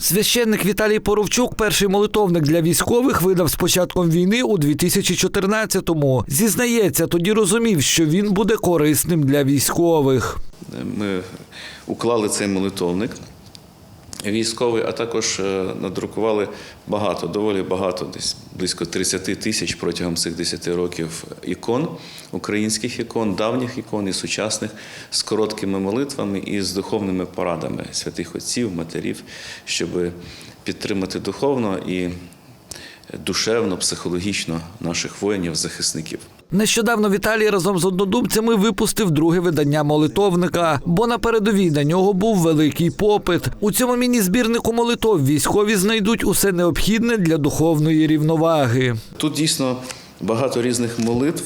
Священник Віталій Поровчук, перший молитовник для військових, видав з початком війни у 2014-му. Зізнається, тоді розумів, що він буде корисним для військових. Ми уклали цей молитовник військовий, а також е, надрукували багато, доволі багато, десь близько 30 тисяч протягом цих 10 років ікон, українських ікон, давніх ікон і сучасних з короткими молитвами і з духовними порадами святих отців, матерів, щоб підтримати духовно і душевно, психологічно наших воїнів, захисників. Нещодавно Віталій разом з однодумцями випустив друге видання молитовника, бо на передовій на нього був великий попит. У цьому міні-збірнику молитов військові знайдуть усе необхідне для духовної рівноваги. Тут дійсно багато різних молитв,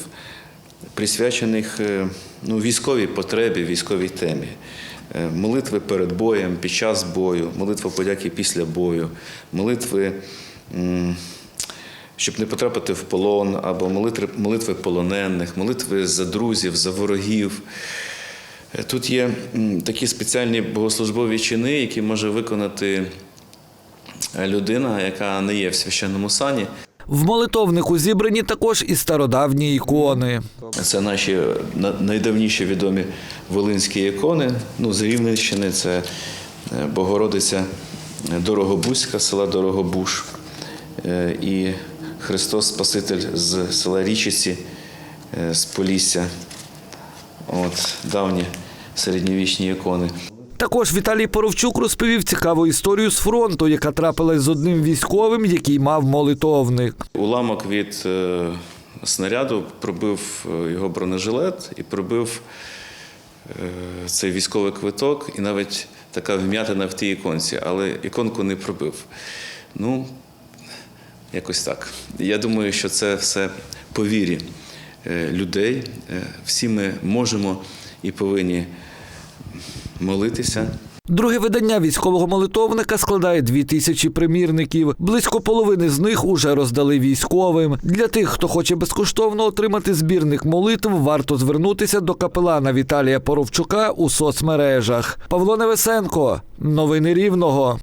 присвячених е, ну, військовій потребі, військовій темі. Е, Молитви перед боєм, під час бою, молитва подяки після бою, молитви, щоб не потрапити в полон, або молитви, молитви полонених, молитви за друзів, за ворогів. Е, Тут є такі спеціальні богослужбові чини, які може виконати е, людина, яка не є в священному сані. В молитовнику зібрані також і стародавні ікони. Це наші найдавніші відомі волинські ікони. Ну, з Рівненщини це е, Богородиця Дорогобузька, села Дорогобуш, е, і Христос Спаситель з села Річиці, е, з Полісся. От, давні середньовічні ікони. Також Віталій Поровчук розповів цікаву історію з фронту, яка трапилась з одним військовим, який мав молитовник. Уламок від е, снаряду пробив е, його бронежилет і пробив цей військовий квиток, і навіть така вм'ятина в тій іконці, але іконку не пробив. Ну, якось так. Я думаю, що це все по вірі е, людей. Е, Всі ми можемо і повинні молитися. Друге видання військового молитовника складає дві тисячі примірників. Близько половини з них уже роздали військовим. Для тих, хто хоче безкоштовно отримати збірник молитв, варто звернутися до капелана Віталія Поровчука у соцмережах. Павло Невесенко, новини Рівного.